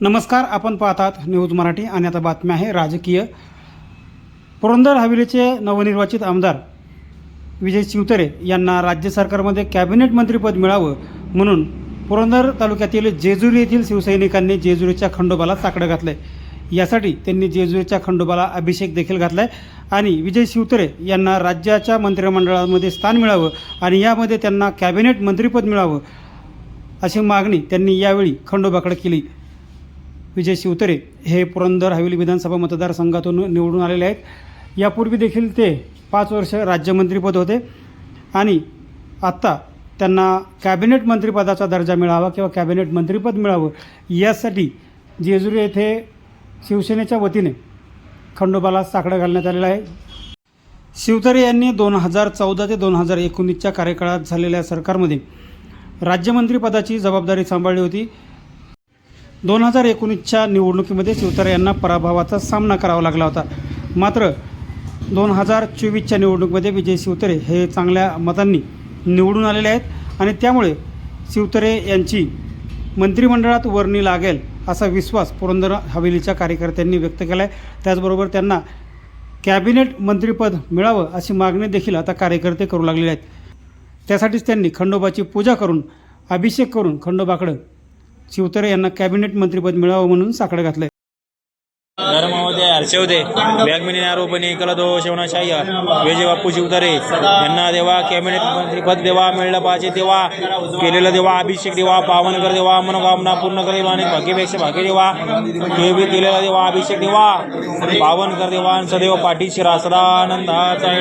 नमस्कार आपण पाहतात न्यूज मराठी आणि आता बातम्या आहे राजकीय. पुरंदर हवेलीचे नवनिर्वाचित आमदार विजय शिवतरे यांना राज्य सरकारमध्ये कॅबिनेट मंत्रीपद मिळावं म्हणून पुरंदर तालुक्यातील जेजुरी येथील शिवसैनिकांनी जेजुरीच्या खंडोबाला साकडं घातलं आहे यासाठी त्यांनी जेजुरीच्या खंडोबाला अभिषेक देखील घातला आहे आणि विजय शिवतरे यांना राज्याच्या मंत्रिमंडळामध्ये स्थान मिळावं आणि यामध्ये त्यांना कॅबिनेट मंत्रीपद मिळावं अशी मागणी त्यांनी यावेळी खंडोबाकडे केली. विजय शिवतरे हे पुरंदर हवेली विधानसभा मतदारसंघातून निवडून आलेले आहेत. यापूर्वी देखील ते पाच वर्ष राज्यमंत्रीपद होते. आणि आत्ता त्यांना कॅबिनेट मंत्रिपदाचा दर्जा मिळावा किंवा कॅबिनेट मंत्रिपद मिळावं यासाठी जेजुरी येथे शिवसेनेच्या वतीने खंडोबाला साकडं घालण्यात आलेलं आहे. शिवतरे यांनी दोन हजार चौदा ते दोन हजार एकोणीसच्या कार्यकाळात झालेल्या सरकारमध्ये राज्यमंत्रीपदाची जबाबदारी सांभाळली होती. दोन हजार एकोणीसच्या निवडणुकीमध्ये शिवतारे यांना पराभवाचा सामना करावा लागला होता. मात्र दोन हजार चोवीसच्या निवडणुकीमध्ये विजय शिवतरे हे चांगल्या मतांनी निवडून आलेले आहेत आणि त्यामुळे शिवतरे यांची मंत्रिमंडळात वर्णी लागेल असा विश्वास पुरंदर हवेलीच्या कार्यकर्त्यांनी व्यक्त केला आहे त्याचबरोबर त्यांना कॅबिनेट मंत्रिपद मिळावं अशी मागणी देखील आता कार्यकर्ते करू लागलेले आहेत. त्यासाठीच त्यांनी खंडोबाची पूजा करून अभिषेक करून खंडोबाकडं शिवतरे यांना कॅबिनेट मंत्रीपद मिळावं म्हणून साकडं घातलंय. धर्मामध्ये हर्षवते व्यागमिनी आरोपणी कलदो शेवणाशाही विजय बापू शिवतरे यांना देवा कॅबिनेट मंत्रीपद देवा मिळलं पाहिजे देवा केलेलं देवा अभिषेक देवा पावन कर देवा मनोकामना पूर्ण कर देवा आणि भाग्यपेक्षा भाग्य देवा देवी केलेला देवा अभिषेक देवा पावन कर देवा सदैव पाठीशी रासरा आनंदाचा